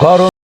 গরম